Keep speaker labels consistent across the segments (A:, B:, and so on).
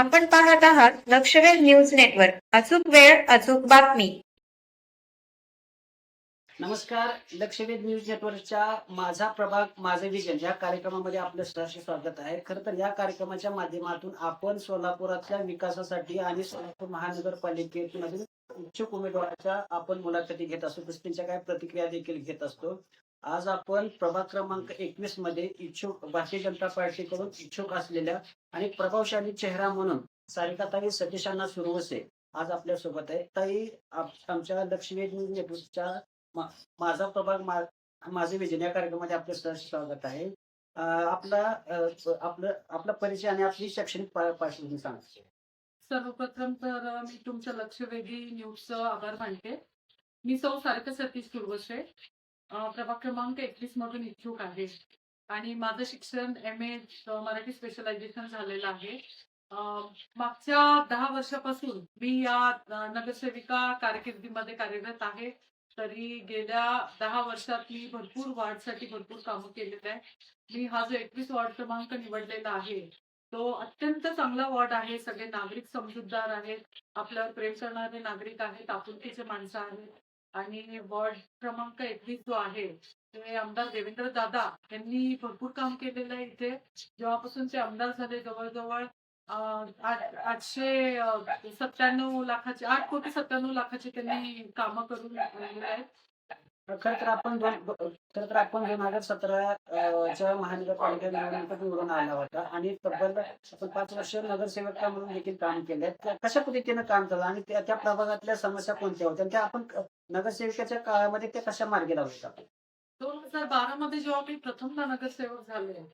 A: आपण पाहत आहात लक्षवेध न्यूज नेटवर्क. अचूक वेळ अचूक बातमी.
B: नमस्कार लक्षवेध न्यूज नेटवर्कच्या माझा प्रभाग माझे विजन या कार्यक्रमामध्ये आपलं सहर्ष स्वागत आहे. खरं तर या कार्यक्रमाच्या माध्यमातून आपण सोलापुरातल्या विकासासाठी आणि सोलापूर महानगरपालिकेमधील इच्छुक उमेदवाराच्या आपण मुलाखती घेत असतो. दुसऱ्यांच्या त्यांच्या काही प्रतिक्रिया देखील घेत असतो. आज आपण प्रभाग क्रमांक एकवीसमध्ये इच्छुक भारतीय जनता पार्टीकडून इच्छुक असलेल्या आणि प्रभावशाली चेहरा म्हणून सारिकाताई सतीशांना सुरवसे आज आपल्यासोबत आहे. ताई आमच्या लक्ष्मी न्यूज माझा प्रभाग माझे विजन या कार्यक्रमामध्ये आपलं सहर्ष स्वागत आहे. आपला आपलं आपला परिचय आणि आपली शैक्षणिक पार्श्वभूमी सांगा.
C: सर्वप्रथम तर मी तुमच्या लक्षवेधी न्यूजचं आभार मानते. मी सौ सारखं सतीश सुरवसे. प्रभाग क्रमांक एकवीस मधून इच्छुक आहे. आणि माझं शिक्षण एम ए मराठी स्पेशलायझेशन झालेलं आहे. मागच्या दहा वर्षापासून मी या नगरसेविका कारकिर्दीमध्ये कार्यरत आहे. तरी गेल्या दहा वर्षात मी भरपूर वार्डसाठी भरपूर कामं केलेली आहे. मी हा जो एकवीस वॉर्ड क्रमांक निवडलेला आहे तो अत्यंत चांगला वॉर्ड आहे. सगळे नागरिक समजूतदार आहेत. आपल्यावर प्रेम करणारे नागरिक आहेत. आपुलकीचे माणसं आहेत. आणि वॉर्ड क्रमांक एकवीस जो आहे ते आमदार देवेंद्र दादा यांनी भरपूर काम केलेलं आहे इथे. जेव्हापासून ते आमदार झाले जवळजवळ आठशे सत्त्याण्णव लाखाचे आठ कोटी सत्त्याण्णव लाखाचे त्यांनी कामं करून आहेत.
B: खर तर आपण दोन तर आपण दोन हजार सतरा च्या महानगरपालिका निवडणुकीत निवडून आला होता आणि तब्बल आपण पाच वर्ष नगरसेवक म्हणून देखील काम केले कशा पद्धतीनं काम केलं आणि त्या त्या प्रभागातल्या समस्या कोणत्या होत्या? त्या आपण नगरसेविकेच्या काळामध्ये त्या कशा मार्गे लावल्या शकतात?
C: दोन हजार बारा मध्ये जेव्हा मी प्रथमदा नगरसेवक झाले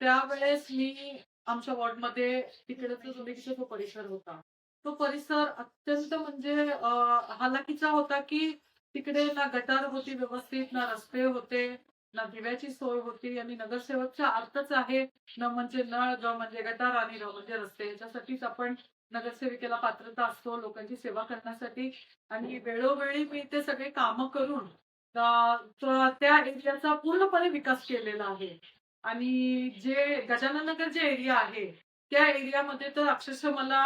C: त्यावेळेस मी आमच्या वॉर्डमध्ये तिकडचा जो जो परिसर होता. तो परिसर अत्यंत म्हणजे हालाकीचा होता की तिकडे ना गटार होती व्यवस्थित ना रस्ते होते ना दिव्याची सोय होती. आणि नगरसेवकचा अर्थच आहे न म्हणजे नळ ग म्हणजे गटार आणि र म्हणजे रस्ते. याच्यासाठीच आपण नगरसेविकेला पात्रता असतो लोकांची सेवा करण्यासाठी. आणि वेळोवेळी मी ते सगळे कामं करून त्या एरियाचा पूर्णपणे विकास केलेला आहे. आणि जे गजानन नगर जे एरिया आहे त्या एरियामध्ये तर अक्षरशः मला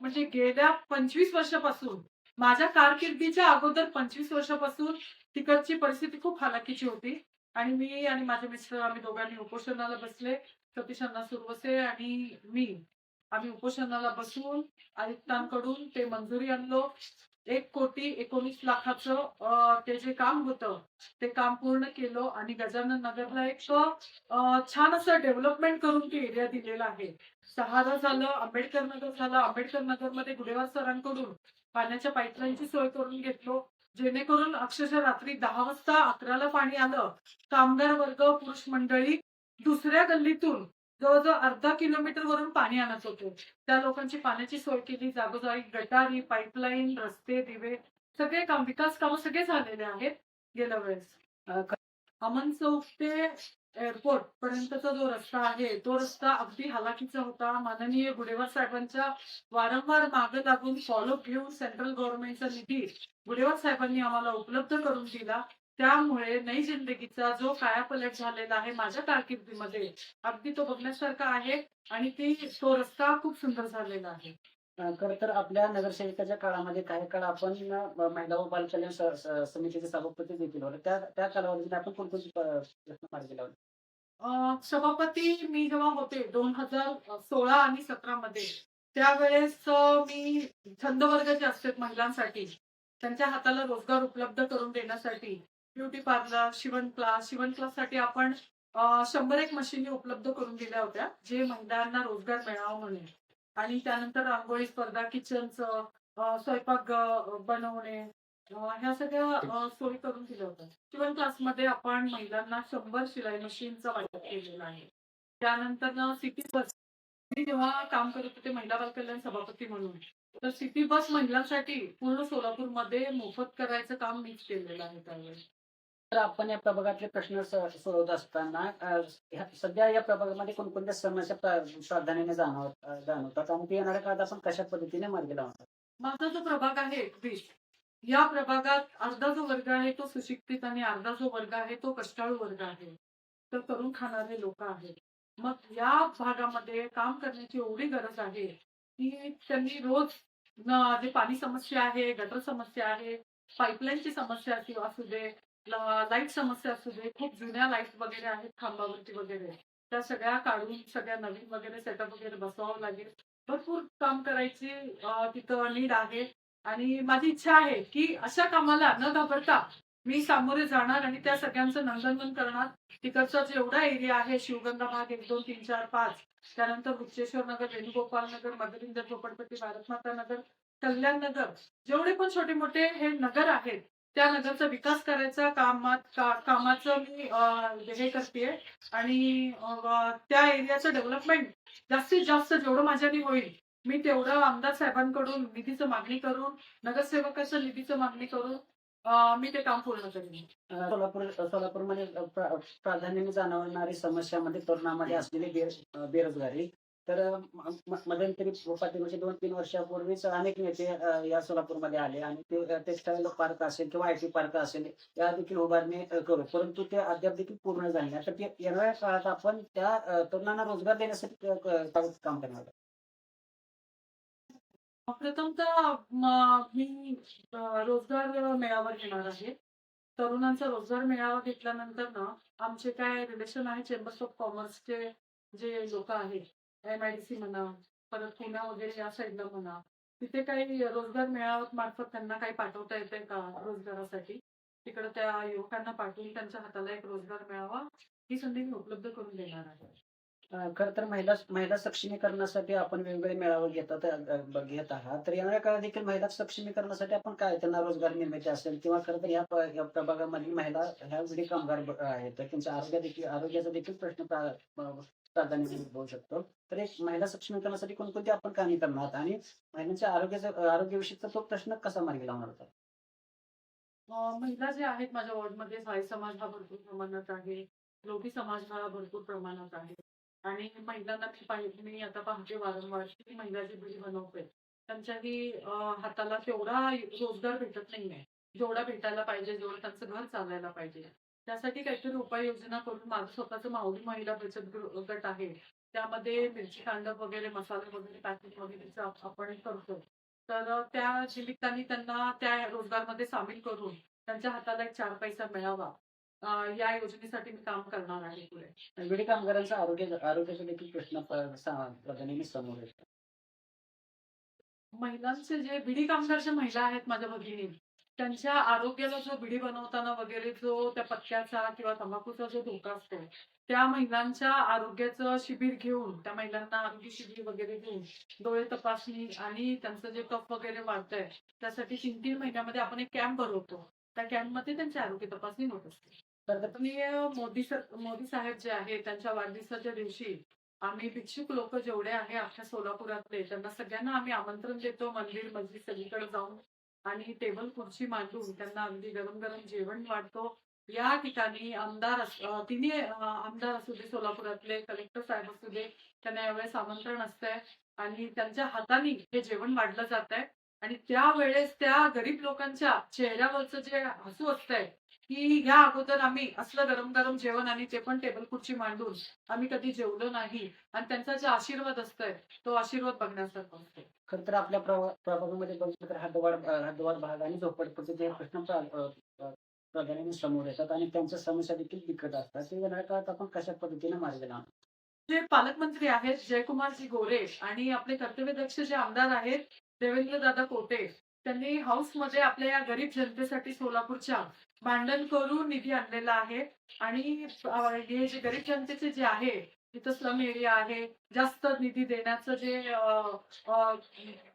C: म्हणजे गेल्या पंचवीस वर्षापासून माझ्या कारकिर्दीच्या अगोदर पंचवीस वर्षापासून तिकडची परिस्थिती खूप हालाकीची होती. आणि मी आणि माझे मिस्टर आम्ही दोघांनी उपोषणाला बसले. सतीशांना सुरवसे आणि मी. आम्ही उपोषणाला बसून आयुक्तांकडून ते मंजुरी आणलो. एक कोटी एकोणीस लाखाचं ते जे काम होतं ते काम पूर्ण केलं आणि गजानन नगरला एक छान असं डेव्हलपमेंट करून ते एरिया दिलेला आहे. सहारा झालं आंबेडकर नगर झालं. आंबेडकर नगरमध्ये गुडेवार सरांकडून पाण्याच्या पाईपलाईनची सोय करून घेतलो. जेणेकरून अक्षरशः रात्री दहा वाजता अकराला पाणी आलं कामगार वर्ग पुरुष मंडळी दुसऱ्या गल्लीतून जवळजवळ अर्धा किलोमीटर वरून पाणी आणत होतो. त्या लोकांची पाण्याची सोय केली जागोजागी गटारी पाईपलाईन रस्ते दिवे सगळे काम विकास कामं सगळे झालेले आहेत गेल्या वेळेस. अमन चौक ते एअरपोर्ट पर्यंतचा जो रस्ता आहे तो रस्ता अगदी हालाकीचा होता. माननीय गुडेवार साहेबांच्या वारंवार मागे लागून फॉलो घेऊन सेंट्रल गव्हर्नमेंटचा निधी गुडेवार साहेबांनी आम्हाला उपलब्ध करून दिला. त्यामुळे नई जिंदगीचा जो कायापलट झालेला आहे माझ्या कारकिर्दीमध्ये अगदी तो बघण्यासारखा आहे आणि ती तो रस्ता खूप सुंदर झालेला आहे.
B: खरं तर आपल्या नगरसेविकाच्या काळामध्ये काही काळ आपण महिला व बाल कल्याण समितीचे सभापती देखील होते. त्या त्या कालावधीत आपण कोणकोणते प्रश्न मार्गी लावले?
C: सभापती मी जेव्हा होते दोन हजार सोळा आणि सतरा मध्ये त्यावेळेस मी छंद वर्ग जे असतात महिलांसाठी त्यांच्या हाताला रोजगार उपलब्ध करून देण्यासाठी ब्युटी पार्लर शिवण क्लास शिवण क्लाससाठी आपण शंभर एक मशीनी उपलब्ध करून दिल्या होत्या जे महिलांना रोजगार मिळावा म्हणून. आणि त्यानंतर रांगोळी स्पर्धा किचनचं स्वयंपाक बनवणे ह्या सगळ्या सोयी करून दिल्या होत्या. शिवण क्लासमध्ये आपण महिलांना शंभर शिलाई मशीनचं वाटप केलेलं आहे. त्यानंतर सिटी बस मी जेव्हा काम करत होते महिला बालकल्याण सभापती म्हणून तर सिटी बस महिलांसाठी पूर्ण सोलापूरमध्ये मोफत करायचं काम मीच केलेलं आहे त्यावेळेस.
B: तर आपण या प्रभागातले प्रश्न सोडवत असताना सध्या या प्रभागामध्ये कोणकोणत्या समस्या प्राधान्याने जाणवत जाणवतात? आणि येणाऱ्या काळात आपण कशा पद्धतीने मार्गी लावतात
C: माझा जो प्रभाग आहे एकवीस या प्रभागात अर्धा जो वर्ग आहे तो सुशिक्षित आणि अर्धा जो वर्ग आहे तो कष्टाळू वर्ग आहे. तर करून खाणारे लोक आहेत. मग या भागामध्ये काम करण्याची एवढी गरज आहे की त्यांनी रोज जे पाणी समस्या आहे गटर समस्या आहे पाईपलाईनची समस्या असू दे लाइट समस्या असू दे खूप जुन्या लाइट वगैरे आहेत खांबावरती वगैरे. त्या सगळ्या काढून सगळ्या नवीन वगैरे सेटअप वगैरे बसवावं लागेल. भरपूर काम करायची तिथं नीड आहे. आणि माझी इच्छा आहे की अशा कामाला न घाबरता मी सामोरे जाणार आणि त्या सगळ्यांचं नंदनवन करणार. तिकडचा जेवढा एरिया आहे शिवगंगा भाग एक दोन तीन चार पाच त्यानंतर गुप्तेश्वर नगर वेणुगोपाल नगर मदरिंदर झोपडपट्टी भारतमाता नगर कल्याण नगर जेवढे पण छोटे मोठे हे नगर आहेत त्या नगरचा विकास करायचा कामात का- कामाचं मी हे करते आणि त्या एरियाचं डेव्हलपमेंट जास्तीत जास्त जेवढं माझ्याने होईल मी तेवढं आमदार साहेबांकडून निधीचं मागणी करून नगरसेवकाच्या निधीचं मागणी करून मी ते काम पूर्ण करेन.
B: सोलापूर सोलापूरमध्ये प्राधान्याने जाणवणारी समस्यामध्ये तरुणामध्ये असलेली बेरोजगारी. तर अं, म- म- मध्यंतरी दोन तीन वर्षापूर्वीच अनेक नेते या सोलापूरमध्ये आले आणि ते टेक्स्टाईल पार्क असेल किंवा आय टी पार्क असेल या देखील उभारणी करू. परंतु ते अद्याप देखील पूर्ण झाले नाही. तर ते येणाऱ्या काळात आपण त्या तरुणांना रोजगार देण्यासाठी काम करणार प्रथम
C: प्रथमतः मी रोजगार मेळावा घेणार आहे. तरुणांचा रोजगार मेळावा घेतल्यानंतर ना आमचे काय रिलेशन आहे चेंबर्स ऑफ कॉमर्सचे जे लोक आहेत एम आय डी सी म्हणा परत पुण्या वगैरे या साईडला म्हणा तिथे काही रोजगार मेळावा मार्फत त्यांना काही पाठवता येते का रोजगारासाठी? तिकडे त्या युवकांना पाठवून त्यांच्या हाताला एक रोजगार मिळावा ही संधी मी उपलब्ध करून देणार आहे.
B: खर खरं तर महिला महिला सक्षमीकरणासाठी आपण वेगवेगळे मेळावे घेतात घेत आहात. तर येणाऱ्या काळात देखील महिला सक्षमीकरणासाठी आपण काय त्यांना रोजगार निर्मिती असेल किंवा खरं तर या प्रभागामधील महिला ह्या वेळी कामगार आहेत. त्यांच्या आरोग्य देखील आरोग्याचा देखील प्रश्न प्राधान्य उद्भवू शकतो. तर एक महिला सक्षमीकरणासाठी कोणकोणती आपण कामे करणार? आहात आणि महिलांच्या आरोग्याचा आरोग्याविषयीचा तो प्रश्न कसा मार्गी लावणार होता?
C: महिला जे आहेत माझ्या वॉर्डमध्ये साई समाज हा भरपूर प्रमाणात आहे. लोभी समाज हा भरपूर प्रमाणात आहे. आणि महिलांना मी पाहिजे मी आता पाहते वारंवार की महिला जी बिल बनवते त्यांच्याही हाताला तेवढा रोजगार भेटत नाहीये. जेवढा भेटायला पाहिजे जेवढं त्यांचं घर चालायला पाहिजे. त्यासाठी काहीतरी उपाययोजना करून माझं स्वतःचं माऊली महिला बचत गट आहे. त्यामध्ये मिरची कांडप वगैरे मसाले वगैरे पॅकेट वगैरेचं आप- आपण करतो. तर त्या निमित्ताने त्यांना त्या रोजगारमध्ये सामील करून त्यांच्या हाताला एक चार पैसा मिळावा. या योजनेसाठी मी काम करणार आहे पुढे.
B: विडी कामगारांचा आरोग्य आरोग्याचा देखील प्रश्न प्राधान्याने समोर येतो.
C: महिलांचे जे बिडी कामगारच्या महिला आहेत माझ्या भगिनी त्यांच्या आरोग्याला जो बिडी बनवताना वगैरे जो त्या पत्त्याचा किंवा तंबाखूचा जो धोका असतो त्या महिलांच्या आरोग्याचं शिबिर घेऊन त्या महिलांना आरोग्य शिबिर वगैरे घेऊन डोळे तपासणी आणि त्यांचं जे कफ वगैरे वाढतंय त्यासाठी तीन तीन महिन्यामध्ये आपण एक कॅम्प भरवतो. त्या कॅम्पमध्ये त्यांची आरोग्य तपासणी होत असते.
B: तर
C: मोदी सर मोदी साहेब जे आहे त्यांच्या वाढदिवसाच्या दिवशी आम्ही भिक्षुक लोक जेवढे आहे आपल्या सोलापुरातले त्यांना सगळ्यांना आम्ही आमंत्रण देतो मंदिर मस्जिद सगळीकडे जाऊन. आणि टेबल खुर्ची मांडून त्यांना अगदी गरम गरम जेवण वाढतो या ठिकाणी आमदार तिन्ही आमदार असू दे सोलापुरातले कलेक्टर साहेब असू दे त्यांना यावेळेस आमंत्रण असतंय. आणि त्यांच्या हाताने हे जेवण वाढलं जात आहे आणि त्यावेळेस त्या गरीब लोकांच्या चेहऱ्यावरचं जे हसू असतंय की या अगोदर आम्ही असलं गरम गरम जेवण आणि ते पण टेबल खुर्ची मांडून आम्ही कधी जेवलो नाही आणि त्यांचा जे आशीर्वाद असतोय तो आशीर्वाद बघण्यासारखा असतो
B: खर तर आपल्या प्रभा- प्रभागामध्ये बघितलं तर हद्दवाड हद्दवाड भाग आणि झोपडपट्टी जे प्रश्न प्राधान्याने समोर येतात आणि त्यांच्या समस्या देखील बिकट असतात. ते येणाऱ्या काळात आपण कशा पद्धतीने मार्गी लावणार?
C: जे पालकमंत्री आहेत जयकुमारजी गोरे आणि आपले कर्तव्यदक्ष जे आमदार आहेत देवेंद्र दादा कोटे त्यांनी हाऊसमध्ये आपल्या या गरीब जनतेसाठी सोलापूरच्या भांडण करून निधी आणलेला आहे. आणि हे जे गरीब जनतेचे जे आहे तिथं स्लम एरिया आहे. जास्त निधी देण्याचं जे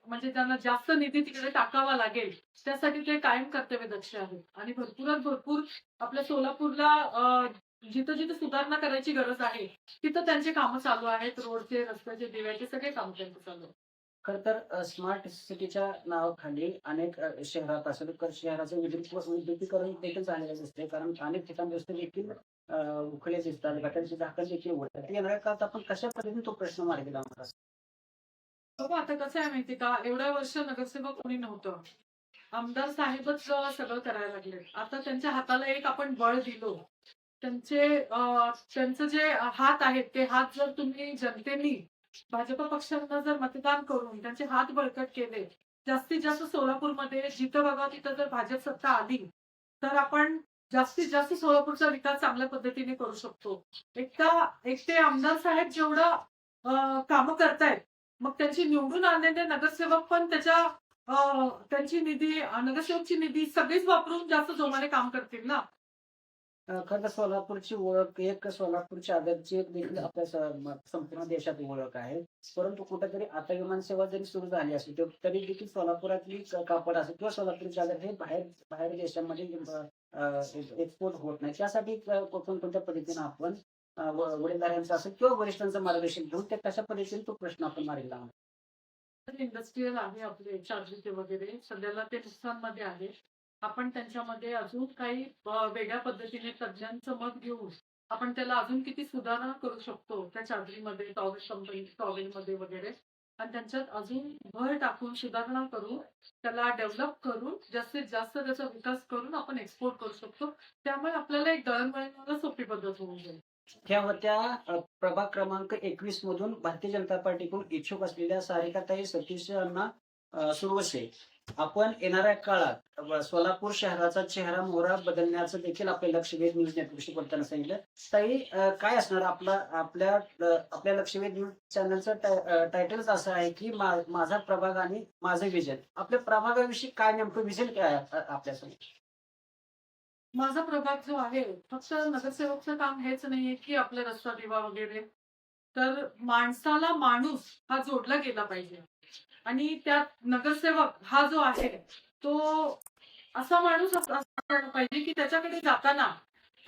C: म्हणजे त्यांना जास्त निधी तिकडे टाकावा लागेल त्यासाठी ते कायम कर्तव्य दक्ष आहे आणि भरपूरात भरपूर आपल्या सोलापूरला जिथं जिथं सुधारणा करायची गरज आहे तिथं त्यांचे कामं चालू आहेत. रोडचे रस्त्याचे दिव्याचे सगळे काम त्यांचे चालू आहेत.
B: खर तर स्मार्ट सिटीच्या नावाखाली अनेक शहरात असेल शहराचं विद्युत विद्युतीकरण देखील झालेलं दिसते कारण अनेक ठिकाणी रस्ते देखील अ, उखळे दिसतात गटांची झाकण देखील उघडतात. येणाऱ्या काळात आपण कशा पद्धतीने तो प्रश्न मार्गी लावणार
C: असतो आता कसं आहे माहिती का? एवढ्या वर्ष नगरसेवक कोणी नव्हतं. आमदार साहेबच सगळं करायला लागले. आता त्यांच्या हाताला एक आपण बळ दिलो. त्यांचे त्यांचं जे हात आहेत ते हात जर तुम्ही जनतेनी भाजप पक्षांना जर मतदान करून त्यांचे हात बळकट केले जास्तीत जास्त सोलापूरमध्ये जिथं बघा तिथं जर भाजप सत्ता आली तर आपण जास्तीत जास्त सोलापूरचा विकास चांगल्या पद्धतीने करू शकतो. एकटा एकटे आमदार साहेब जेवढं काम करतायत मग त्यांची निवडून आणलेले नगरसेवक पण त्याच्या त्यांची निधी नगरसेवकची निधी सगळीच वापरून जास्त जोमाने काम करतील ना?
B: खरं तर सोलापूरची ओळख एक सोलापूरची आदरची एक देखील आपल्या संपूर्ण देशात ओळख आहे. परंतु कुठेतरी आता विमान सेवा जरी सुरू झाली असली तरी देखील सोलापुरातली कापड असेल किंवा सोलापूरची आदर हे बाहेर बाहेर देशामध्ये एक्सपोर्ट होत नाही. त्यासाठी क- कोणकोणत्या पद्धतीने आपण वडीलधाऱ्यांचं असेल किंवा वरिष्ठांचं मार्गदर्शन घेऊन ते कशा पद्धतीने तो प्रश्न आपण मारिला आहोत
C: इंडस्ट्रीयल आहे आपले चार्जेस वगैरे. सध्याला ते नुकसानमध्ये आहे. आपण त्यांच्यामध्ये अजून काही वेगळ्या पद्धतीने तज्ज्ञांचं मत घेऊन आपण त्याला अजून किती सुधारणा करू शकतो त्या चादरीमध्ये टॉवेल कंपनी टॉवेलमध्ये वगैरे. आणि त्यांच्यात अजून भर टाकून सुधारणा करून त्याला डेव्हलप करून जास्तीत जास्त त्याचा विकास करून आपण एक्सपोर्ट करू शकतो. त्यामुळे आपल्याला एक दळणवळणाला सोपी पद्धत होऊन जाईल.
B: ह्या होत्या प्रभाग क्रमांक एकवीस मधून भारतीय जनता पार्टीकडून इच्छुक असलेल्या सारिकाताई सतीश यांना अ, सुरवसे आपण येणाऱ्या काळात सोलापूर शहराचा चेहरा मोहरा बदलण्याचं देखील आपल्या लक्षवेध न्यूज नेटवर्कशी बोलताना सांगितलं. ताई काय असणार आपला आपल्या आपल्या लक्षवेध न्यूज चॅनलचं टायटलच असं आहे की माझा प्रभाग आणि माझं विजन. आपल्या प्रभागाविषयी काय नेमकं विजन काय आपल्यासमोर
C: माझा प्रभाग जो आहे फक्त नगरसेवकचं काम हेच नाहीये की आपला रस्ता दिवा वगैरे. तर माणसाला माणूस हा जोडला गेला पाहिजे. आणि त्यात नगरसेवक हा जो आहे तो असा माणूस पाहिजे की त्याच्याकडे जाताना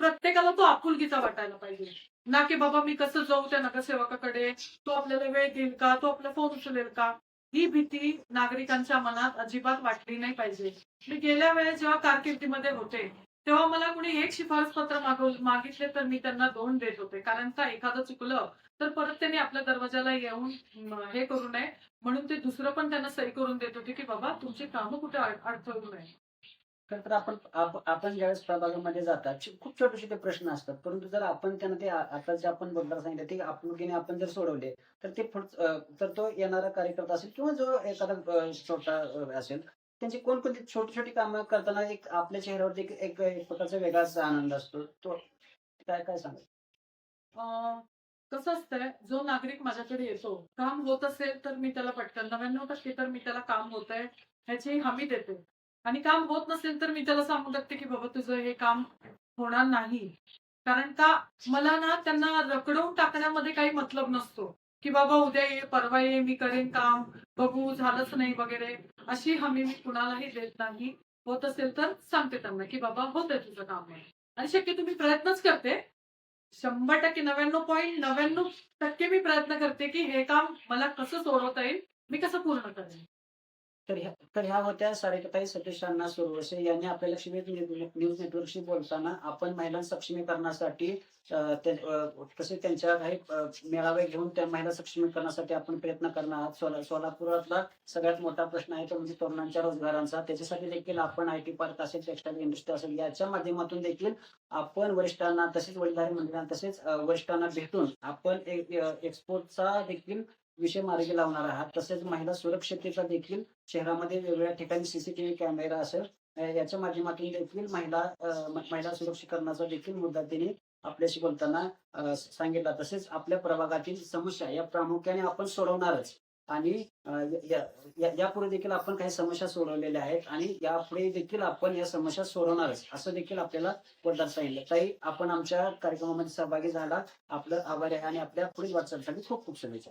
C: प्रत्येकाला तो आपुलकीचा वाटायला पाहिजे. ना की बाबा मी कसं जाऊ त्या नगरसेवकाकडे? तो आपल्याला वेळ देईल का? तो आपला फोन उचलेल का? ही भीती नागरिकांच्या मनात अजिबात वाटली नाही पाहिजे. मी गेल्या वेळेस जेव्हा कारकिर्दीमध्ये होते तेव्हा मला कुणी एक शिफारस पत्र मागितले तर मी त्यांना दोन देत होते. कारण का एखादं चुकलं तर परत त्यांनी आपल्या दरवाजाला येऊन हे करू नये. म्हणून ते दुसरं पण त्यांना सही करून देत होते की बाबा तुमची कामं कुठे अडथळू नये.
B: तर आपण आपण ज्यावेळेस प्रभागामध्ये जातात खूप छोटे छोटे प्रश्न असतात. परंतु जर आपण त्यांना ते आता जे आपण बोलणार सांगितलं ते आपुलकीने आपण जर सोडवले तर ते तर तो येणारा कार्यकर्ता असेल किंवा जो एखादा छोटा असेल त्यांची कोणकोणती छोटी छोटी कामं करताना एक आपल्या चेहऱ्यावरती एक एक एक प्रकारचा वेगळाच आनंद असतो. तो काय काय सांगा
C: अं, कसं असतंय जो नागरिक माझ्याकडे येतो काम होत असेल तर मी त्याला पटकन नव्याण्णव टक्के तर मी त्याला काम होत आहे ह्याची हमी देते. आणि काम होत नसेल तर मी त्याला सांगू लागते की बाबा तुझं हे काम होणार नाही. कारण का मला ना त्यांना रखडवून टाकण्यामध्ये काही मतलब नसतो. की बाबा उद्या ये परवा ये मी करेन काम बघू झालंच नाही वगैरे. अशी हमी मी कुणालाही देत नाही. होत असेल तर सांगते त्यांना की बाबा होत आहे तुझं काम आणि शक्यतो मी प्रयत्नच करते. शंभर टक्के नव्याण्णव पॉईंट नव्याण्णव टक्के मी प्रयत्न करते की हे काम मला कसं सोडवता येईल मी कसं पूर्ण करेन.
B: तर ह्या तर ह्या होत्या सारेकताई सतीश अण्णा सुरवसे. यांनी आपल्या लक्ष्मी न्यूज नेटवर्कशी बोलताना आपण महिला सक्षमीकरणासाठी अं, तसे त्यांच्या काही मेळावे घेऊन त्या महिला सक्षमीकरणासाठी आपण प्रयत्न करणार आहात. सोला सोलापुरातला सगळ्यात मोठा प्रश्न आहे तो म्हणजे तरुणांच्या रोजगारांचा. त्याच्यासाठी देखील आपण आय टी पार्क असेल टेक्स्टाईल इंडस्ट्री असेल याच्या माध्यमातून देखील आपण वरिष्ठांना तसेच वडीलधारी मंडळांना तसेच वरिष्ठांना भेटून आपण एक्सपोर्टचा देखील विषय मार्गी लावणार आहात. तसेच महिला सुरक्षिततेचा देखील शहरामध्ये वेगवेगळ्या ठिकाणी सीसीटीव्ही कॅमेरा असेल याच्या माध्यमातून देखील महिला महिला सुरक्षीकरणाचा देखील मुद्दा त्यांनी आपल्याशी बोलताना सांगितला. तसेच आपल्या प्रभागातील समस्या या प्रामुख्याने आपण सोडवणारच. आणि या- यापुढे देखील आपण काही समस्या सोडवलेल्या आहेत आणि यापुढे देखील आपण या समस्या सोडवणारच असं देखील आपल्याला बोलताना सांगितलं. ताई आपण आमच्या कार्यक्रमामध्ये सहभागी झाला. आपलं आभार आहे आणि आपल्या पुढील वाटचालीसाठी खूप खूप शुभेच्छा.